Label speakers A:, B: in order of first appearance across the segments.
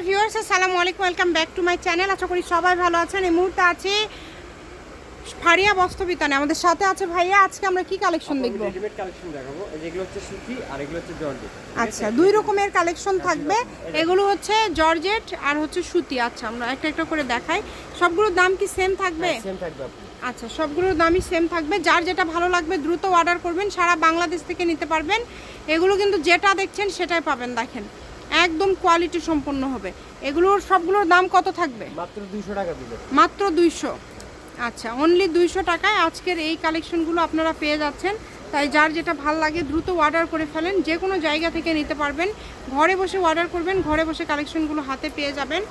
A: Hello viewers আসসালামু আলাইকুম welcome back to my channel. আশা করি সবাই ভালো আছেন। এই মুহূর্তে আছি ফারিয়া বস্ত্রবিতানে আমাদের সাথে আছে ভাইয়া আজকে আমরা কি কালেকশন দেখব?
B: রেডিমেড কালেকশন দেখাবো। এই যেগুলো হচ্ছে সুতি আর এগুলো হচ্ছে জর্জেট।
A: আচ্ছা দুই রকমের কালেকশন থাকবে। এগুলো হচ্ছে জর্জেট আর হচ্ছে সুতি। আচ্ছা আমরা একটা একটা করে দেখাই। সবগুলোর দাম কি সেম থাকবে?
B: সেম থাকবে
A: আচ্ছা সবগুলোর দামই সেম থাকবে। যার যেটা ভালো লাগবে দ্রুত অর্ডার করবেন। সারা বাংলাদেশ থেকে নিতে পারবেন। এগুলো কিন্তু যেটা দেখছেন সেটাই পাবেন দেখেন। একদম কোয়ালিটি সম্পন্ন হবে। এগুলোর সবগুলোর দাম কত থাকবে?
B: মাত্র 200 টাকা দিলে।
A: মাত্র দুইশো? আচ্ছা অনলি দুইশো টাকায় আজকের এই কালেকশনগুলো আপনারা পেয়ে যাচ্ছেন। তাই যার যেটা ভালো লাগে দ্রুত অর্ডার করে ফেলেন। যে কোনো জায়গা থেকে নিতে পারবেন। ঘরে বসে অর্ডার করবেন ঘরে বসে কালেকশনগুলো হাতে পেয়ে যাবেন।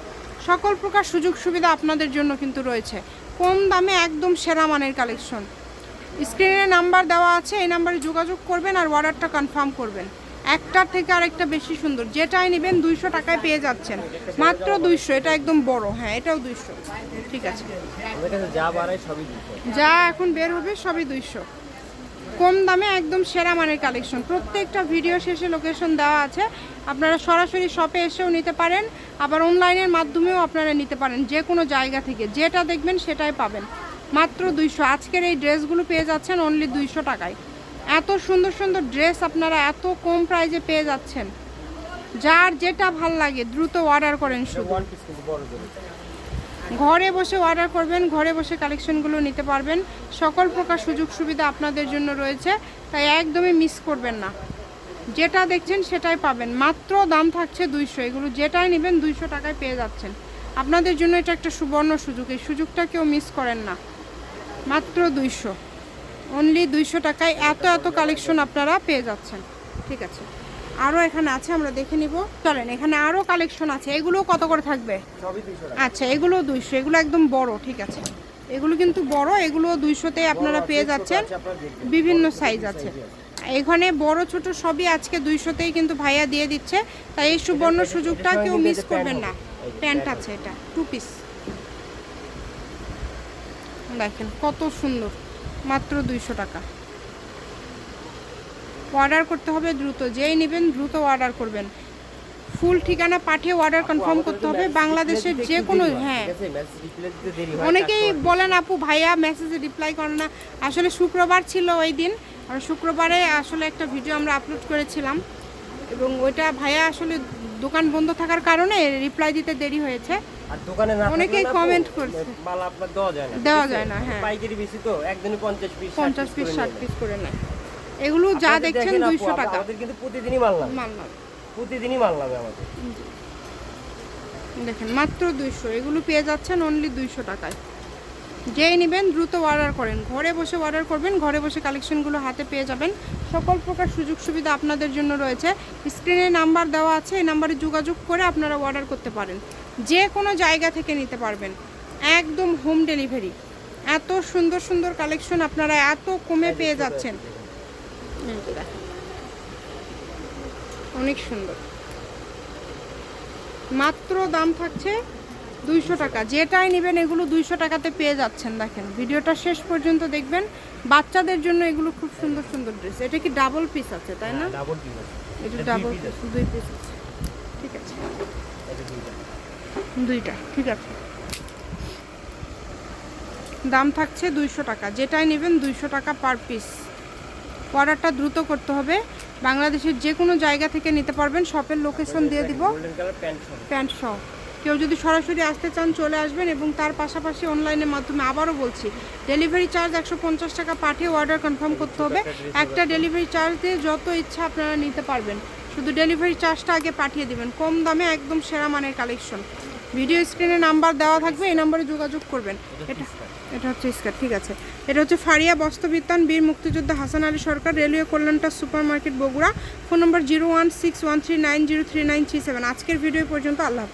A: সকল প্রকার সুযোগ সুবিধা আপনাদের জন্য কিন্তু রয়েছে। কম দামে একদম সেরা মানের কালেকশন স্ক্রিনে নাম্বার দেওয়া আছে এই নাম্বারে যোগাযোগ করবেন আর অর্ডারটা কনফার্ম করবেন। একটার থেকে আরেকটা বেশি সুন্দর। যেটাই নেবেন দুইশো টাকায় পেয়ে যাচ্ছেন। মাত্র দুইশো এটা একদম বড়। হ্যাঁ এটাও দুইশো। ঠিক আছে।
B: যা
A: এখন বের হবে সবই দুইশো। কম দামে একদম সেরা মানের কালেকশন। প্রত্যেকটা ভিডিও শেষে লোকেশন দেওয়া আছে। আপনারা সরাসরি শপে এসেও নিতে পারেন। আবার অনলাইনের মাধ্যমেও আপনারা নিতে পারেন যে কোনো জায়গা থেকে। যেটা দেখবেন সেটাই পাবেন। মাত্র দুইশো। আজকের এই ড্রেসগুলো পেয়ে যাচ্ছেন অনলি দুইশো টাকায়। এত সুন্দর সুন্দর ড্রেস আপনারা এত কম প্রাইজে পেয়ে যাচ্ছেন। যার যেটা ভালো লাগে, দ্রুত অর্ডার করেন শুধু। ঘরে বসে অর্ডার করবেন, ঘরে বসে কালেকশনগুলো নিতে পারবেন। সকল প্রকার সুযোগ সুবিধা আপনাদের জন্য রয়েছে, তাই একদমই মিস করবেন না। যেটা দেখছেন সেটাই পাবেন। মাত্র দাম থাকছে দুইশো। এগুলো যেটাই নেবেন দুইশো টাকায় পেয়ে যাচ্ছেন। আপনাদের জন্য এটা একটা সুবর্ণ সুযোগ। এই সুযোগটা কেউ মিস করেন না। মাত্র দুইশো। অনলি দুইশো টাকায় এত এত কালেকশন আপনারা পেয়ে যাচ্ছেন। ঠিক আছে। আরও এখানে আছে আমরা দেখে নিব। চলেন এখানে আরও কালেকশন আছে। এগুলো কত করে থাকবে?
B: সবই 200 টাকা।
A: আচ্ছা এগুলো দুইশো এগুলো একদম বড় ঠিক আছে। এগুলো কিন্তু বড় এগুলো দুইশোতে আপনারা পেয়ে যাচ্ছেন। বিভিন্ন সাইজ আছে। এখানে বড় ছোট সবই আজকে দুইশোতেই কিন্তু ভাইয়া দিয়ে দিচ্ছে। তাই এই সুবর্ণ সুযোগটা কেউ মিস করবেন না। প্যান্ট আছে এটা টু পিস দেখেন কত সুন্দর। মাত্র দুইশো টাকা। অর্ডার করতে হবে দ্রুত। যেই নেবেন দ্রুত অর্ডার করবেন। ফুল ঠিকানা পাঠিয়ে অর্ডার কনফার্ম করতে হবে। বাংলাদেশের যে কোনো হ্যাঁ। অনেকেই বলেন আপু ভাইয়া মেসেজে রিপ্লাই করে না। আসলে শুক্রবার ছিল ওই দিন। আর শুক্রবারে আসলে একটা ভিডিও আমরা আপলোড করেছিলাম। এবং ওইটা ভাইয়া আসলে দোকান বন্ধ থাকার কারণে রিপ্লাই দিতে দেরি হয়েছে।
B: আর দোকানে না
A: অনেকেই
B: আপু,
A: করছে।
B: মাল আপনার দেওয়া যায় না।
A: দেওয়া যায় না, হ্যাঁ।
B: পাইকারি বেশি তো একদিনে 50 পিস
A: পঞ্চাশ পিস ষাট পিস করে নেয়। এগুলো যা দেখছেন দুইশো টাকা।
B: আমাদের কিন্তু প্রতিদিনই মাল নামে
A: মাল মাল
B: প্রতিদিনই মাল নামে আমাদের।
A: দেখেন মাত্র দুইশো। এগুলো পেয়ে যাচ্ছেন অনলি দুইশো টাকায়। যেই নেবেন দ্রুত অর্ডার করেন। ঘরে বসে অর্ডার করবেন ঘরে বসে কালেকশনগুলো হাতে পেয়ে যাবেন। সকল প্রকার সুযোগ সুবিধা আপনাদের জন্য রয়েছে। স্ক্রিনে নাম্বার দেওয়া আছে এই নাম্বারে যোগাযোগ করে আপনারা অর্ডার করতে পারেন। যে কোনো জায়গা থেকে নিতে পারবেন। একদম হোম ডেলিভারি এত সুন্দর সুন্দর কালেকশন আপনারা এত কমে পেয়ে যাচ্ছেন। অনেক সুন্দর। মাত্র দাম থাকছে দুইশো টাকা। যেটাই নেবেন এগুলো দুইশো টাকাতে পেয়ে যাচ্ছেন দেখেন। ভিডিওটা শেষ পর্যন্ত দেখবেন। বাচ্চাদের জন্য এগুলো খুব সুন্দর সুন্দর ড্রেস এটা কি ডাবল পিস আছে তাই না?
B: ডাবল
A: এটা
B: দুই।
A: দুই পিস আছে। ঠিক আছে।
B: দুইটা
A: ঠিক আছে। দাম থাকছে দুইশো টাকা। যেটাই নেবেন দুইশো টাকা পার পিস অর্ডারটা দ্রুত করতে হবে। বাংলাদেশের যে কোনো জায়গা থেকে নিতে পারবেন। শপের লোকেশন দিয়ে দিব।
B: প্যান্ট সহ
A: কেউ যদি সরাসরি আসতে চান চলে আসবেন এবং তার পাশাপাশি অনলাইনের মাধ্যমে আবারও বলছি ডেলিভারি চার্জ একশো পঞ্চাশ টাকা পাঠিয়ে অর্ডার কনফার্ম করতে হবে। একটা ডেলিভারি চার্জ দিয়ে যত ইচ্ছা আপনারা নিতে পারবেন। শুধু ডেলিভারি চার্জটা আগে পাঠিয়ে দিবেন। কম দামে একদম সেরা মানের কালেকশন ভিডিও স্ক্রিনে নাম্বার দেওয়া থাকবে এই নাম্বারে যোগাযোগ করবেন। এটা এটা হচ্ছে স্কার ঠিক আছে। এটা হচ্ছে ফারিয়া বস্ত্রবিতান বীর মুক্তিযোদ্ধা Hasan Ali Sarkar railway কল্যাণটা super market Bogura. Phone number zero one six one three nine zero three nine three seven আজকের ভিডিও পর্যন্ত আল্লাহ।